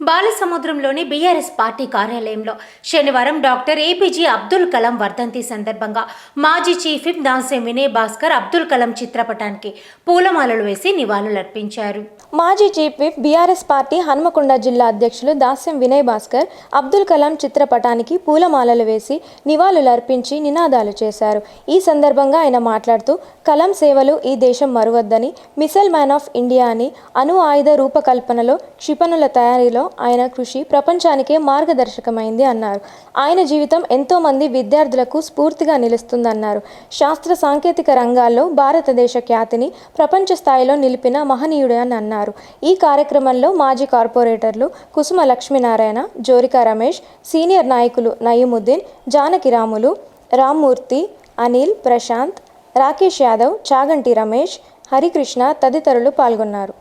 బాలసముద్రంలోని BRS party కార్యాలయంలో శనివారం doctor APJ Abdul Kalam వర్ధంతి సందర్భంగా మాజీ చీఫ్ విప్ దాసే వినయ్ భాస్కర్ అబ్దుల్ కలాం చిత్రపటానికి పూలమాలలు వేసి నివాళులర్పించారు. మాజీ chief whip BRS party Hanamkonda జిల్లా అధ్యక్షులు దాస్యం వినయ్ భాస్కర్ అబ్దుల్ కలాం చిత్రపటానికి పూలమాలలు వేసి నివాళులర్పించి నినాదాలు చేశారు. ఈ సందర్భంగా ఆయన మాట్లాడుతూ కలాం సేవలు ఈ దేశం మరువద్దని మిసైల్ మ్యాన్ ఆఫ్ ఇండియా అని అణు ఆయుధ రూపకల్పనలో క్షిపణుల తయారీలో ఆయన కృషి ప్రపంచానికే మార్గదర్శకమైంది అన్నారు. ఆయన జీవితం ఎంతో మంది విద్యార్థులకు స్ఫూర్తిగా నిలుస్తుందన్నారు. శాస్త్ర సాంకేతిక రంగాల్లో భారతదేశ ఖ్యాతిని ప్రపంచ స్థాయిలో నిలిపిన మహనీయుడు అని అన్నారు. ఈ కార్యక్రమంలో మాజీ కార్పొరేటర్లు కుసుమ లక్ష్మీనారాయణ జోరికా రమేష్ సీనియర్ నాయకులు నయీముద్దీన్ జానకి రాములు రామ్మూర్తి అనిల్ ప్రశాంత్ రాకేష్ యాదవ్ చాగంటి రమేష్ హరికృష్ణ తదితరులు పాల్గొన్నారు.